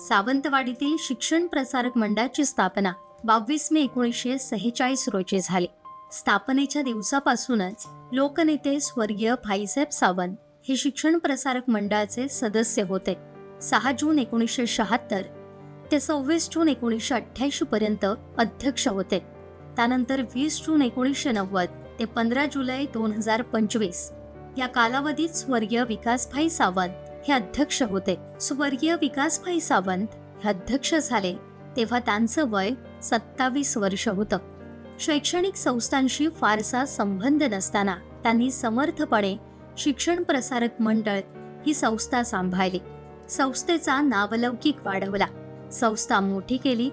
सावंतवाडीतील शिक्षण प्रसारक मंडळाची स्थापना बावीस मे एकोणीसशे सेहेचाळीस रोजी झाली. स्थापनेच्या दिवसापासूनच लोकनेते स्वर्गीय भाईसाहेब सावंत हे शिक्षण प्रसारक मंडळाचे सदस्य होते. सहा जून एकोणीसशे शहात्तर ते सव्वीस जून एकोणीसशे अठ्ठ्याऐंशी पर्यंत अध्यक्ष होते. त्यानंतर वीस जून एकोणीसशे नव्वद ते पंधरा जुलै दोन हजार पंचवीस या कालावधीत स्वर्गीय विकासभाई सावंत हे अध्यक्ष होते. स्वर्गीय विकासभाई सावंत हे अध्यक्ष झाले. तेव्हा त्यांचं वय सत्तावीस वर्ष होतं. शैक्षणिक संस्थांशी फारसा संबंध नसताना त्यांनी समर्थपणे शिक्षण प्रसारक मंडळ ही संस्था सांभाळली. संस्थेचा नावलौकिक वाढवला. संस्था मोठी केली.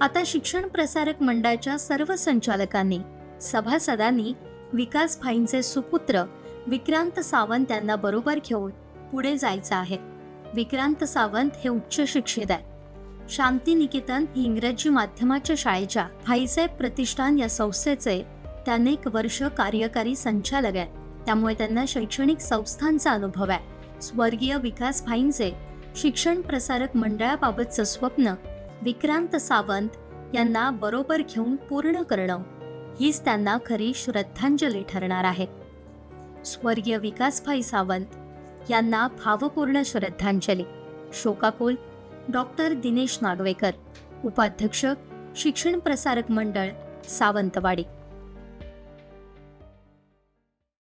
आता शिक्षण प्रसारक मंडळाच्या सर्व संचालकांनी सभासदांनी विकासभाईंचे सुपुत्र विक्रांत सावंत यांना बरोबर घेऊन पुढे जायचं आहे. विक्रांत सावंत हे उच्च शिक्षित आहे शांती निकेतन ही इंग्रजी माध्यमाच्या शाळेच्या भाईसाहेब प्रतिष्ठान या संस्थेचे त्याने अनेक वर्ष कार्यकारी संचालक आहेत. त्यामुळे त्यांना शैक्षणिक संस्थांचा अनुभव आहे. स्वर्गीय विकास भाईंचे शिक्षण प्रसारक मंडळाबाबतचं स्वप्न विक्रांत सावंत यांना बरोबर घेऊन पूर्ण करणं हीच त्यांना खरी श्रद्धांजली ठरणार आहे. स्वर्गीय विकासभाई सावंत यांना भावपूर्ण श्रद्धांजली. शोकाकुल डॉक्टर दिनेश नागवेकर उपाध्यक्ष शिक्षण प्रसारक मंडळ सावंतवाडी.